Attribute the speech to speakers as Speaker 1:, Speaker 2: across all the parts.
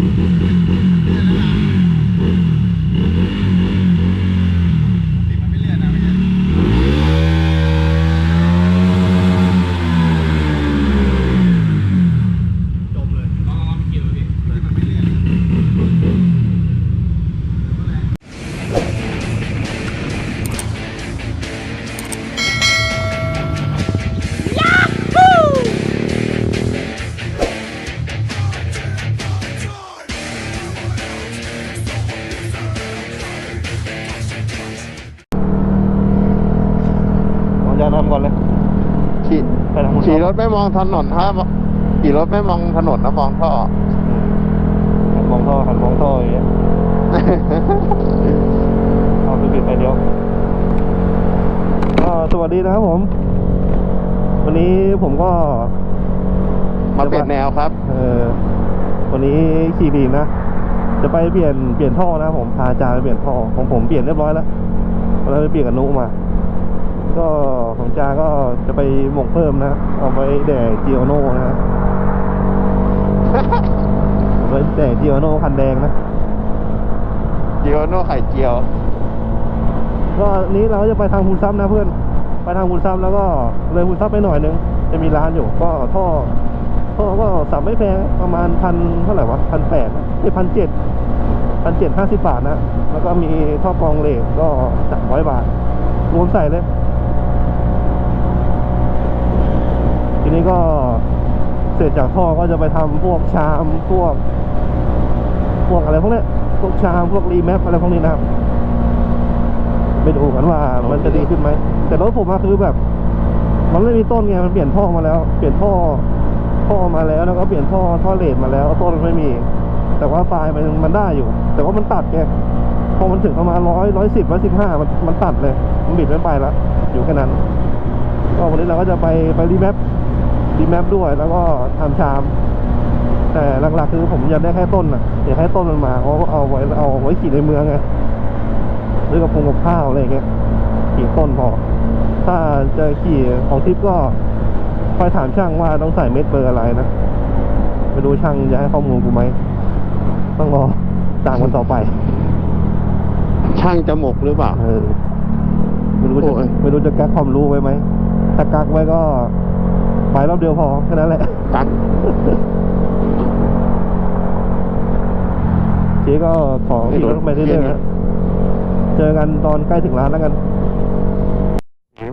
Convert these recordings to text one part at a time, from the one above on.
Speaker 1: ติ ไป
Speaker 2: ทางคุณ
Speaker 3: ขี่รถไม่มองถนนถ้าขี่รถไม่มองถนนนะมองท่อ
Speaker 2: หันมองท่อหันมองท่ออย่างเงี้ยเอาไปปิดไฟเดียวก็สวัสดีนะครับผม วันนี้ผมก็
Speaker 3: มาเปลี่ยนแนวครับ
Speaker 2: เออวันนี้ขี่ดีนะจะไปเปลี่ยนเปลี่ยนท่อนะผมพาอาจารย์ไปเปลี่ยนท่อของผมเปลี่ยนเรียบร้อยแล้ววันนั้นไปเปลี่ยนกับนุมา ก็ของจาก็จะไปหมกเพิ่มนะเอาไปแด่จิโอโน่นะฮะเอาไปแด่จิโอโน่คันแดงนะ
Speaker 3: เจียวโน่ไข่เจียว
Speaker 2: ก็นี้เราจะไปทางพูนซับนะเพื่อน ไปทางพูนซับแล้วก็เลยพูนซับไปหน่อยนึง จะมีร้านอยู่ ก็ท่อท่อก็สับไม่แพงประมาณพันเท่าไหร่วะพันแปดไอ้พันเจ็ดพันเจ็ดห้าสิบบาทนะ แล้วก็มีท่อกรองเหล็กก็สามร้อยบาท รวมใส่เลย ทีนี้ก็ เสร็จจากท่อก็จะไปทำพวกชามพวก พวกอะไรพวกเนี้ยพวกชามพวกรีแมปอะไรพวกนี้นะครับไปดูกันว่ามันจะดีขึ้นไหมแต่รถผมอะคือแบบ มันไม่มีต้นไงมันเปลี่ยนท่อมาแล้ว เปลี่ยนท่อท่อมาแล้วแล้วก็เปลี่ยนท่อท่อเลดมาแล้วต้นไม่มี แต่ว่าปลายมันมันได้อยู่ แต่ว่ามันตัดไงพอมันถึงประมาณร้อยร้อยสิบร้อยสิบห้ามันมันตัดเลย มันบิดไม่ไปแล้วอยู่แค่นั้น ก็วันนี้เราก็จะไปไปรีแมป รีแมปด้วยแล้วก็ทำชาม แต่หลักๆคือผมอยากได้แค่ต้นอะอยากให้ต้นมันมาเพราะว่าเอาไว้เอาไว้ขี่ในเมืองไงหรือกับพงกับข้าวอะไรอย่างเงี้ยขี่ต้นพอ ถ้าจะขี่ของทิปก็คอยถามช่างว่าต้องใส่เม็ดเบอร์อะไรนะไม่รู้ช่างจะให้ข้อมูลกูไหมต้องรอตามกันต่อไป
Speaker 3: ช่างจมูกหรือเปล่า
Speaker 2: เออไม่รู้จะ
Speaker 3: โอ้ย
Speaker 2: ไม่รู้จะกักความรู้ไว้ไหมถ้ากักไว้ก็ ไปรอบเดียวพอแค่นั้นแหละ
Speaker 3: ตัก
Speaker 2: เจ๊ก็ขอขี่รถไปเรื่อยๆนะเจอกันตอนใกล้ถึงร้านแล้วกัน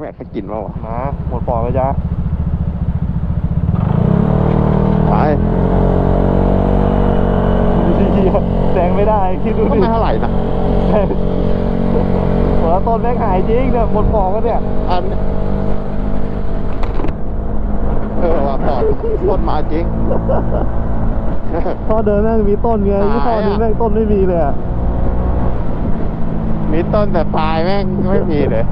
Speaker 3: แม่เขากินมาวะ
Speaker 2: มาหมดปอกเลยจ้า
Speaker 3: ไป
Speaker 2: แซงไม่ได้คิดดู
Speaker 3: ก็
Speaker 2: ดิ
Speaker 3: ไม่เท่าไหร่นะ
Speaker 2: แซงหัวต้นแม่งหายจริงเนี่ยหมดปอกก็เนี่ย
Speaker 3: อัน เออว่าพอต้นมาจริง
Speaker 2: ท่อเดินแม่งมีต้นไง
Speaker 3: หาย
Speaker 2: ยี่ห้อนี้
Speaker 3: อะ
Speaker 2: แม่งต้นไม่มีเลยอะ
Speaker 3: มีต้นแต่ปลายแม่งไม่มีเลย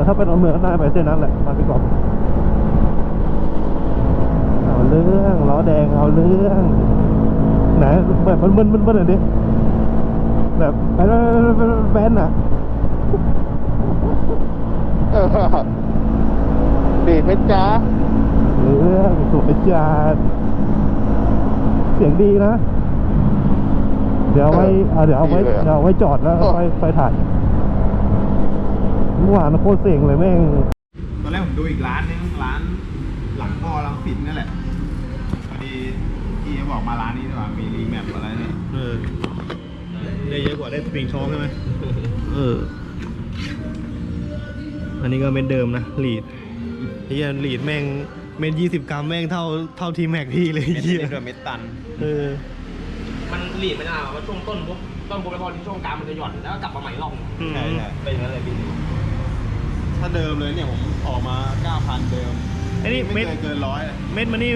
Speaker 2: ออถ้าเป็นเอาเมืองก็ได้ไปเส้นนั้นแหละมาพี่กอบเอาเรื่องล้อแดงเอาเรื่องไหนแบบมันมึนมันมึนหน่อยดิแบบแบนแบนแบนอะ
Speaker 3: เออดีดไหมจ๊ะ
Speaker 2: เรื่องสุดจัดเสียงดีนะ เดี๋ยวเอาไว้เอาเดี๋ยวเอาไว้เดี๋ยวเอาไว้จอดแล้วไปไปถ่าย เมื่อวานโคตรเสียงเลยแม่ง
Speaker 1: ตอนแรกผมดูอีกร้านนึงร้านหลังพ่อรังสิตนั่นแหละพอดีพี่เขาบอกมาร้านนี้ดีกว่ามีรีแมปอะไรเนี่ย
Speaker 2: เออได้เยอะกว่าได้สปริงช็อคใช่ไหมเออ อันนี้ก็เม็ดเดิมนะลีดไอ้เหี้ยลีดแม่งเม็ดยี่สิบกรัมแม่งเท่าเท่าทีแม็กพี่เลยไอ้
Speaker 1: เม็ด
Speaker 2: เหี้ย
Speaker 1: นี้ด้วยเม็ดตัน
Speaker 2: เออ
Speaker 4: มันหลีดไม่ได้ว่าช่วงต้นปุ๊บต้นปุ๊บแล้วพอที่ช่วงกลางมันจะหย่อนแล้วก็กลับมาใหม่รอบนึง
Speaker 2: อืม
Speaker 1: ใช่ใช่
Speaker 4: เป็นอย่างนั้นเลยพี่
Speaker 1: ถ้าเดิมเลยเนี่ยผมออกมา 9,000 เดิม
Speaker 2: ไอ้นี่
Speaker 1: ไม่
Speaker 2: เม็ด
Speaker 1: เคยเกินร้อย
Speaker 2: เม็ดมันนี่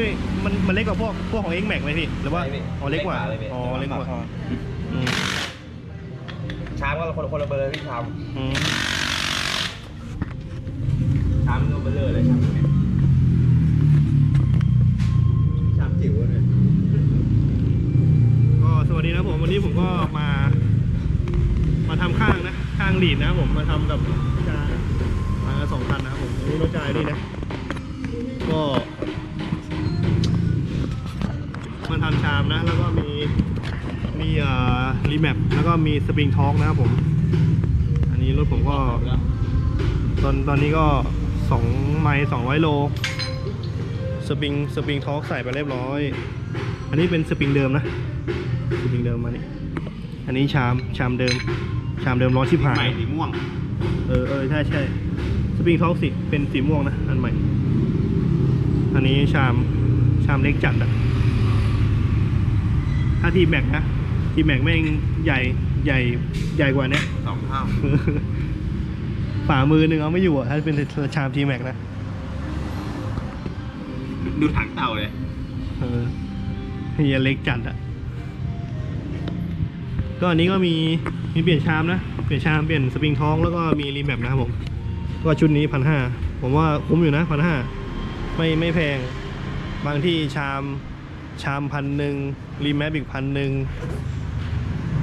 Speaker 2: มันมันเล็กกว่าพวกพวกของเอ็กแม็กไหมพี่หรือว่าอ๋อเล็กกว่าอ๋อเล็กกว่าอืม
Speaker 4: ชามก็คนคนละเบอร์พี่ชาม
Speaker 2: อืม
Speaker 4: ชามก็เบอร์เลยชามเนี่ย
Speaker 1: ชามจิ๋วเลย
Speaker 2: ก็สวัสดีนะครับผมวันนี้ผมก็มา มาทำข้างนะข้างหลีดนะครับผมมาทำกับจา มากันสองคันนะครับผมอันนี้รถจ่ายนี่นะ ก็มาทำชามนะ แล้วก็มีมีเอ่อรีแมปแล้วก็มีสปริงท็อกนะครับผม อันนี้รถผมก็ ตอนตอนนี้ก็สองไมล์สองร้อยโล สปริงสปริงท็อกใส่ไปเรียบร้อย อันนี้เป็นสปริงเดิมนะ สปริงเดิมมานี่อันนี้ชามชามเดิม ชามเดิมร้อนชิบหา
Speaker 1: ใหม่
Speaker 2: ย
Speaker 1: สีม่วง
Speaker 2: เออเออใช่ใช่ สปริงท็อกสิเป็นสีม่วงนะ อันใหม่ อันนี้ชามชามเล็กจัดอะถ้าทีแม็กนะ ทีแม็กแม่งใหญ่ใหญ่ใหญ่กว่าเนี้ย
Speaker 1: สองเท่า
Speaker 2: ฝ่ามือหนึ่งเอาไม่อยู่อะถ้าเป็นชามทีแม็กนะ
Speaker 1: ดูถังเต่าเลย
Speaker 2: เออเฮียเล็กจัดอะก็อันนี้ก็มีมีเปลี่ยนชามนะ เปลี่ยนชามเปลี่ยนสปริงท้องแล้วก็มีรีแมปนะครับผม ก็ชุดนี้พันห้าผมว่าคุ้มอยู่นะพันห้าไม่ไม่แพง บางที่ชามชามพันหนึ่งรีแมปอีกพันหนึ่ง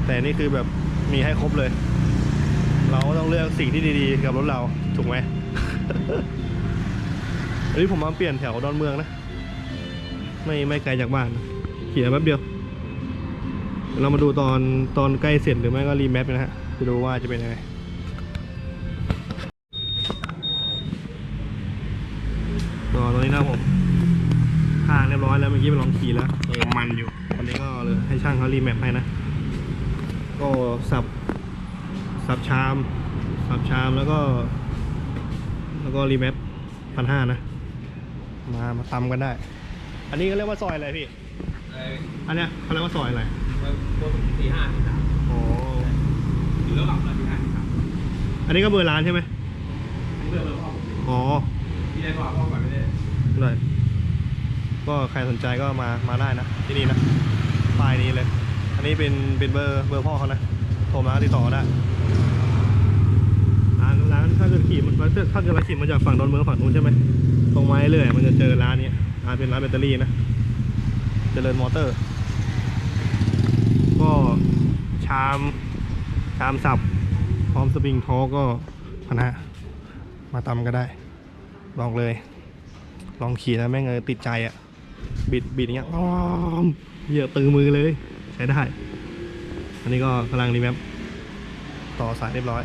Speaker 2: แต่นี่คือแบบมีให้ครบเลย เราก็ต้องเลือกสิ่งที่ดีๆ กับรถเราถูกไหมอันนี้ผมมาเปลี่ยนแถวดอนเมืองนะ ไม่ไม่ไกลจากบ้านนะขี่แป๊บเดียว เรามาดูตอนตอนใกล้เสร็จหรือไม่ก็รีแมปนะฮะจะดูว่าจะเป็นยังไง ทางเรียบร้อยแล้วเมื่อกี้ไปลองขี่แล้วเออมันอยู่วันนี้ก็เลยให้ช่างเขารีแมปให้นะ ก็สับสับชาม สับชามแล้วก็ แล้วก็รีแมปพันห้านะ มามาตำกันได้ อันนี้ก็เรียกว่าซอยอะไรพี่
Speaker 4: เอ้ย
Speaker 2: อันเนี้ยเขาเรียกว่าซอยอะไร
Speaker 4: เบอร์เบอร์สี่ห้าสี่สาม
Speaker 2: อ๋อ
Speaker 4: อยู่ระหว่างเบอร์สี่ห้าสี่สาม
Speaker 2: อันนี้ก็เบอร์ร้านใช่ไหม
Speaker 4: เบอร์เบอร์พ่อ
Speaker 2: อ๋อ
Speaker 4: พี่ได้พ่อพ่อก่อนไม่ได้
Speaker 2: ได้ ก็ใครสนใจก็มามาได้นะ ที่นี่นะป้ายนี้เลย อันนี้เป็นเป็นเบอร์เบอร์พ่อเขานะโทรมาติดต่อได้ร้านร้านถ้าเกิดขี่มันถ้าเกิดถ้าเราขี่มาจากฝั่งดอนเมืองฝั่งนู้นใช่ไหมตรงไม้เรื่อยมันจะเจอร้านนี้ร้านเป็นร้านแบตเตอรี่นะเจริญมอเตอร์ ก็ชามชามสับพร้อมสปริงทอก็พันห้ามาตำก็ได้ ลองเลย ลองขี่แล้วแม่งเออติดใจอะ่ะ บิดบิดอย่างเงี้ยอ้อมเหยียบตือมือเลย ใช้ได้ อันนี้ก็กำลังรีแมปต่อสายเรียบร้อย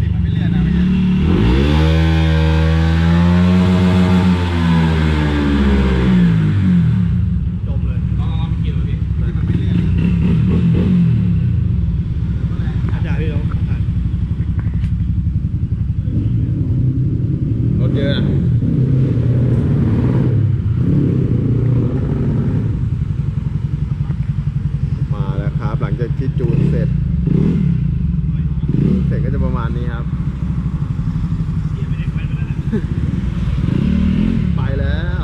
Speaker 1: ติดมันไม่เลื่อนนะไม่ใช่
Speaker 2: จมเลย
Speaker 4: ลองลองไปกินดูพี่
Speaker 1: ติดมันไม่เลื่อน
Speaker 2: อาจารย์พี่ลองอ่าน
Speaker 1: รถเยอะนะมาแล้วครับ หลังจากที่จูนเสร็จ จูนเสร็จก็จะประมาณนี้ครับ
Speaker 2: เสียไม่ได้ไปไปแล้วนะ
Speaker 1: ไปแล้ว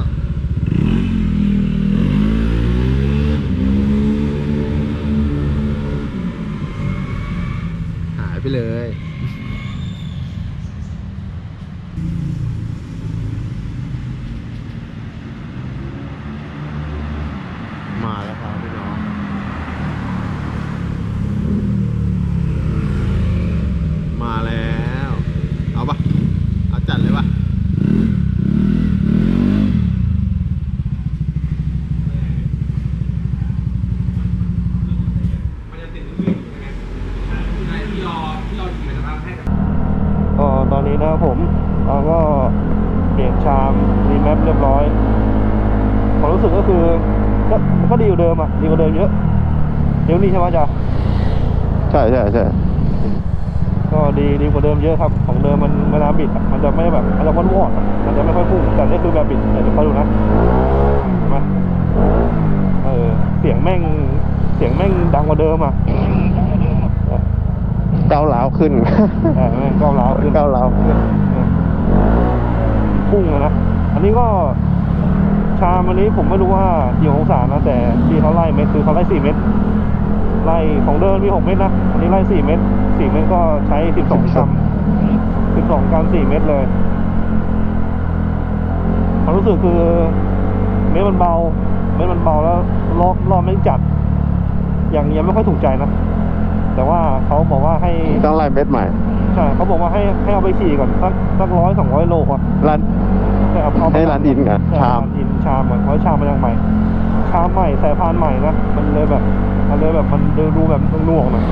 Speaker 1: หายไปเลย มาแล้วครับพี่น้อง มาแล้ว เอาปะเอาจัดเลยปะ
Speaker 4: มันจะติดลื่นๆอยู่ไงไอ้ที่รอที่รอขี่มันจะทำให้
Speaker 2: ก็ตอนนี้นะครับผมเราก็เปลี่ยนชามรีแมปเรียบร้อยความรู้สึกก็คือก็ก็ดีกว่าเดิมอะ ดีกว่าเดิมเยอะเดี๋ยวนี้ ใช่ไหมจ๊ะ
Speaker 3: ใช่ใช่ใช่
Speaker 2: ก็ดีดีกว่าเดิมเยอะครับ ของเดิมมันเวลาบิดอะมันจะไม่แบบมันจะวนวอดมันจะไม่ค่อยพุ่งแต่นี่คือแบบบิดเดี๋ยวคอยดูนะเห็นไหมเออเสียงแม่งเสียงแม่งดังกว่าเดิมอะ
Speaker 3: เก้าวร้าวขึ้น
Speaker 2: แต่แม่งก้าวร้าวขึ้น
Speaker 3: เก้าวร้าวขึ้น
Speaker 2: พุ่งอะนะอันนี้ก็ชามอันนี้ผมไม่รู้ว่ากี่องศานะแต่ที่เขาไล่เม็ดคือเขาไล่สี่เม็ด ไล่ของเดิมมีหกเม็ดนะอันนี้ไล่สี่เม็ดสี่เม็ดก็ใช้สิบสองกรัมสิบสองกรัมสี่เม็ดเลยความรู้สึกคือเม็ดมันเบา เม็ดมันเบาแล้วรอบรอบไม่จัดอย่างยังไม่ค่อยถูกใจนะแต่ว่าเขาบอกว่าให้
Speaker 3: ต้องไล่เม็ดใหม่
Speaker 2: ใช่เขาบอกว่าให้ให้เอาไปขี่ก่อนสักสักร้อยสองร้อยโลอะ
Speaker 3: ร้าน
Speaker 2: แต่เอาเอา
Speaker 3: ให้ร้านดินก่อน
Speaker 2: ใชา
Speaker 3: ม
Speaker 2: ร้นดินชามก่อนเพราะชามมันยังใหม่ชามใหม่สายพานธุ์ใหม่นะมันเลยแบบ มันเลยแบบมันดูดูแบบหน่วงๆหน่อย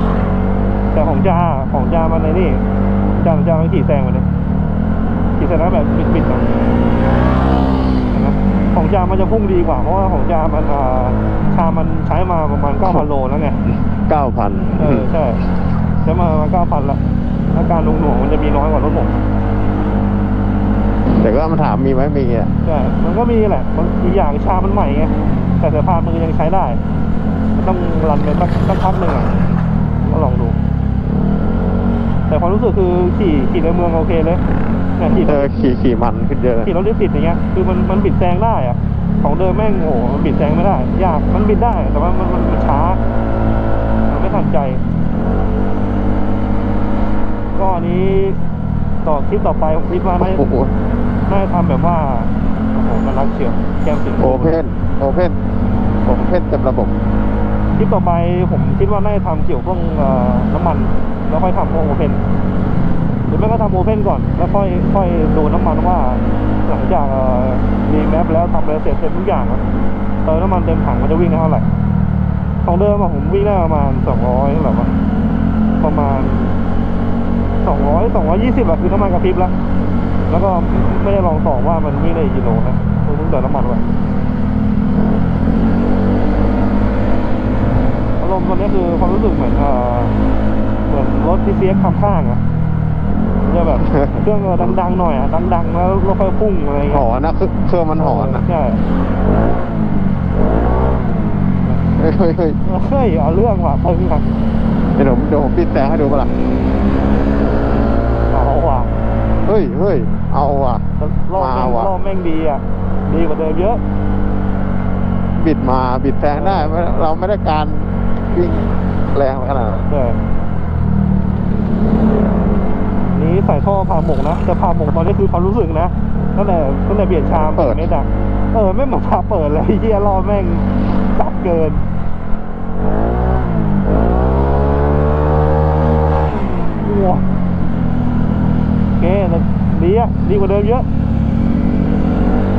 Speaker 2: แต่ของจ้าของจ้ามันในนี่จ้าจ้ามันขี่แซงมาเลยขี่แซงแล้วแบบบิดๆนะเห็นไหมของจ้ามันจะพุ่งดีกว่า เพราะว่าของจ้ามันอ่าชามมันใช้มาประมาณเก้าพันโลแล้วไง
Speaker 3: เก้าพัน
Speaker 2: เออใช่ใช้มาประมาณเก้าพันละอาการหน่วงๆมันจะมีน้อยกว่ารถผม
Speaker 3: แต่ก็มาถามมีไหมมีอะ
Speaker 2: ใช่มันก็มีแหละบางทีอย่างชามันใหม่ไงแต่สายพานมันก็ยังใช้ได้มันต้อง รันไปสักสักพักหนึ่งอะก็ลองดู แต่ความรู้สึกคือขี่ขี่ในเมืองโอเคเลยเนี่ยขี่
Speaker 3: เออขี่ขี่มันขึ้นเยอะเลย
Speaker 2: ขี่รถติดๆอย่างเงี้ยคือมันมันบิดแซงได้อะ ของเดิมแม่งโอ้โหมันบิดแซงไม่ได้ ยากมันบิดได้ แต่ว่ามันมันมันช้า มันไม่ทันใจ ก็อันนี้ต่อคลิปต่อไปผมคิดว่าไม่
Speaker 3: โอ้โห
Speaker 2: น่าจะทำแบบว่าโอ้โหมันรักเชียวแก้มสี
Speaker 3: โอเพนโอเพนโอเพนเต็มระบบ
Speaker 2: คลิปต่อไปผมคิดว่าน่าจะทำเกี่ยวกับพวกเอ่อน้ำมัน แล้วค่อยทำพวกโอเพนหรือไม่ก็ทำโอเพนก่อน แล้วค่อยค่อยดูน้ำมันว่า หลังจากมีแมปแล้วทำอะไรเสร็จเสร็จทุกอย่างเติมน้ำมันเต็มถังมันจะวิ่งได้เท่าไหร่ของเดิมอะผมวิ่งได้ประมาณสองร้อยหรอวะประมาณสองร้อยสองร้อยยี่สิบอะคือน้ำมันกระพริบแล้ว แล้วก็ไม่ได้ลองส่องว่ามันวิ่งได้กี่โลนะเพิ่งเติมน้ำมันไว้ารมณ์ตอนนี้คือความรู้สึกเหมือนเอ่อเหมือนรถที่เซียขับข้างอะมันจะแบบเครื่องดังๆหน่อยอะดังๆแล้วรถค่อยพุ่งอะไร
Speaker 3: ห
Speaker 2: เงี้
Speaker 3: อยนนะคือเครื่องมันหอนนะ
Speaker 2: ใช่
Speaker 3: เฮ้ยเฮ้ยเฮ้ย
Speaker 2: เฮ้ยเอาเรื่องว่ะเพิ่งอะ
Speaker 3: เดี๋ยวผมเดี๋ยวผมปิดแต่ให้ดูปะล่ะ
Speaker 2: เอาว่ะ
Speaker 3: เฮ้ยเฮ้ยเอาว่ะ
Speaker 2: รอบ
Speaker 3: มา
Speaker 2: แม่ง
Speaker 3: ว่ะ
Speaker 2: รอบแม่งดีอะดีกว่าเดิมเยอะ
Speaker 3: บิดมาบิดแซงได้ไม่เราไม่ได้การ วิ่งแรงขนาดนั้น
Speaker 2: ใช่นี้ใส่ท่อพาหมกนะแต่พาหมกตอนนี้คือความรู้สึกนะตั้งแต่ตั้งแต่เบียดชามเปิดเม็ดอะเออไม่เหมือนพาเปิดเลยเฮียรอบแม่งจัดเกินว้าวโอเคแต่ดีอะดีกว่าเดิมเยอะ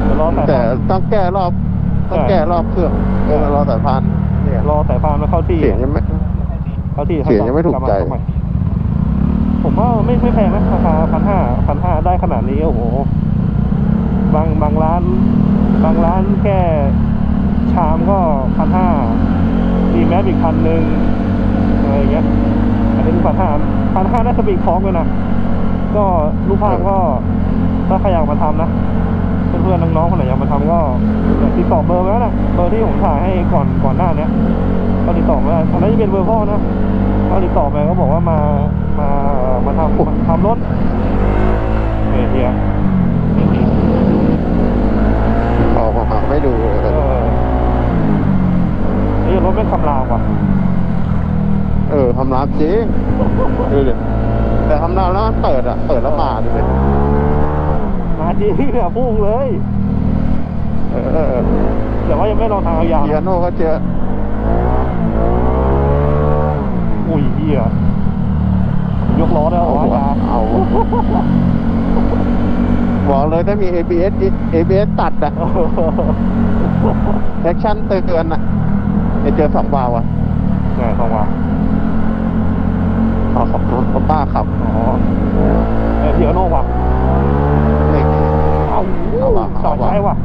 Speaker 2: เดี๋ยวรอสาย
Speaker 3: แต่
Speaker 2: พาน
Speaker 3: ต้องแก้รอบต้อง
Speaker 2: ใช่
Speaker 3: แก้รอบเครื่องเออรอสายพาน เนี่ย
Speaker 2: รอสายพานมาเข้าที่
Speaker 3: เสียงยังไม่
Speaker 2: เข้าที่
Speaker 3: เสียงยังไม่ถูกใจ
Speaker 2: ลับาเข้ามาผมว่าไม่ไม่แพงนะราคาพันห้าพันห้าได้ขนาดนี้โอ้โห บางบางร้าน บางร้านแค่ชามก็พันห้าดีแมสอีกพันหนึ่งอะไรอย่างเงี้ยอันนี้พันห้าพันห้าได้สปีดคล้องเลยนะก็ลูกพางก็ถ้าใครอยากมาทำนะ เพื่อนๆน้องๆคนไหนอยากมาทำก็ติดต่อเบอร์ไว้แล้วนะเบอร์ที่ผมถ่ายให้ก่อนก่อนหน้าเนี้ยก็ติดต่อมาได้อันนั้นจะเป็นเบอร์พ่อนะก็ติดต่อไปก็บอกว่ามามาเอ่อมาทำมาทำรถเฮ้ยเฮีย
Speaker 3: ออกมาไม่ดูเลย
Speaker 2: เออนี่รถไม่คำรามว่ะ
Speaker 3: เออทำร้านจริงดูดิแต่ทำร้านแล้วมันเปิดอะ เปิดแล้วมาดูดิ
Speaker 2: มา จริงเนี่ยพุ่งเลย
Speaker 3: เออเออเออ
Speaker 2: แต่ว่ายังไม่ลองทางยาว
Speaker 3: เกีย
Speaker 2: ๆ
Speaker 3: โน่ก็เจอ
Speaker 2: อุ้ยเฮียยกล้อได้เหร
Speaker 3: เอา
Speaker 2: อวะ
Speaker 3: หัว
Speaker 2: อาจารย์
Speaker 3: เอาบอกเลยถ้ามี ABS ABS ตัดอะแอคชั่นเตือนอะจะเจอสองวาวอะ
Speaker 2: ไงสองวะ
Speaker 3: เอาขับรถเขาป้าขับ
Speaker 2: อ๋อเออเทียโน่ว่ะ
Speaker 3: ไม่
Speaker 2: เอา
Speaker 3: เอาว่ะ
Speaker 2: สอ
Speaker 3: เอา
Speaker 2: ง
Speaker 3: ว่ะ
Speaker 2: ใช้ว่ะ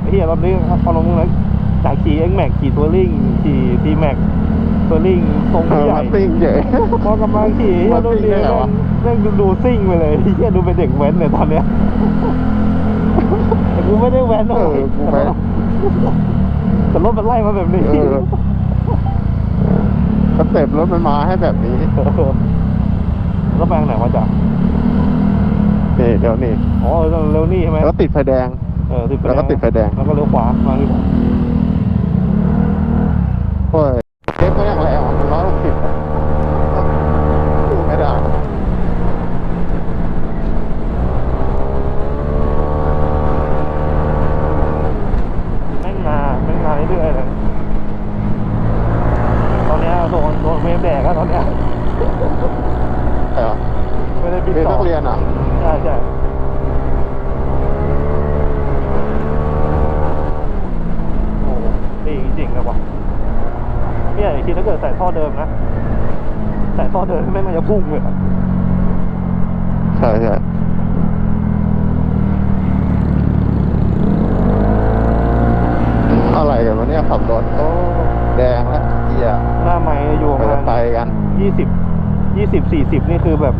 Speaker 2: ไอ้เฮียรถนี้ พอลงเลยจากขี่เอ็งแม็กขี่ตัวลิงขี่ทีแม็กตัวลิงทรง
Speaker 3: เออ
Speaker 2: ใหญ่
Speaker 3: มาซิ่งเฉย
Speaker 2: พอกำลังขี่เฮีย
Speaker 3: มา
Speaker 2: ดู
Speaker 3: ซิ่ง
Speaker 2: ดี
Speaker 3: ได้ไง
Speaker 2: เร่
Speaker 3: วะ
Speaker 2: งเร่งดูดูซิ่งไปเลยเฮียดูเป็นเด็กแว้นเลยตอนเนี้ยแต่กูไม่ได้แว้นหร
Speaker 3: เอ
Speaker 2: อก
Speaker 3: อกูไป
Speaker 2: แต่รถมันไล่มาแบบนี้
Speaker 3: เออ สเต็ปรถมันมาให้แบบนี้
Speaker 2: แล้วไปทางไหนวะจ๊ะ
Speaker 3: นี่เดี๋ยวนี่
Speaker 2: อ๋อเร็วนี่ใช่ไหม
Speaker 3: แล้วก็ติดไฟแดง
Speaker 2: เออติดไฟ
Speaker 3: แล้วก็ติดไฟแดง
Speaker 2: แล้วก็เลี้ยวขวามาที่ผม
Speaker 3: โอ้ยเทปก็ยังแรงอะร้อยหกสิบดูไม่ได้
Speaker 2: แม่งมาแม่งมาเรื่อยๆเลยตอนเนี้ยโดนโดนเวฟแดกแล้วตอนเนี้ย
Speaker 3: ใช่เหรอ
Speaker 2: ไม่ได้บิน
Speaker 3: เป็น
Speaker 2: ต่อ
Speaker 3: นักเรียนอะ
Speaker 2: ใช่ใช่โอ้โหดีจริงๆเลยว่ะ เนี่ยอีกทีถ้าเกิดใส่ท่อเดิมนะใส่ท่อเดิมแม่งมันจะพุ่งเลยอะ
Speaker 3: ใช่ใช่อะไรกันวะเนี่ยขับรถโอ้แดงแล้วเกียร์
Speaker 2: หน้าไม้อยู่ป
Speaker 3: ไประจะ
Speaker 2: มาณ
Speaker 3: ไปกัน
Speaker 2: ยี่สิบยี่สิบสี่สิบนี่คือแบบ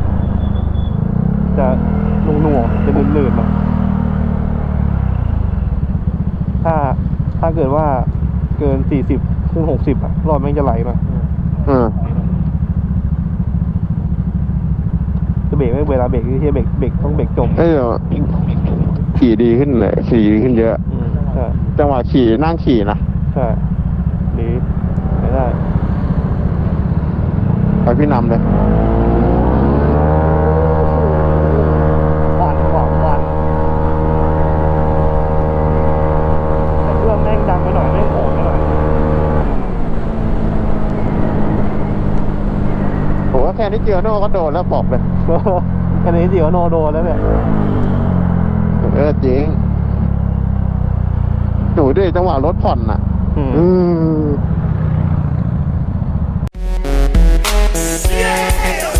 Speaker 2: จะหน่วงหน่วงๆจะลื่นๆหน่อยถ้าถ้าเกิดว่าเกินสี่สิบ ขึ้นหกสิบอะรอบแม่งจะไหลมา
Speaker 3: อืม
Speaker 2: จะเบรกไม่เวลาเบรกที่เบรกเบรกต้องเบรกจม
Speaker 3: เอ้ยเดี๋ยวขี่ดีขึ้นเลยขี่ดีขึ้นเยอะ
Speaker 2: อืมใช่
Speaker 3: จังหวะขี่นั่งขี่นะ
Speaker 2: ใช่ดีไม่ได้
Speaker 3: ไปพี่นำเลย
Speaker 2: นี้เจี
Speaker 3: ยวโน่ก็โดนแล้วบอกเลย
Speaker 2: อันนี้เจียวโน่โดนแล้วเนี่ย
Speaker 3: เออจริงหนูด้วยจังหวะรถผ่อนอะ
Speaker 2: อืม
Speaker 3: Yeah!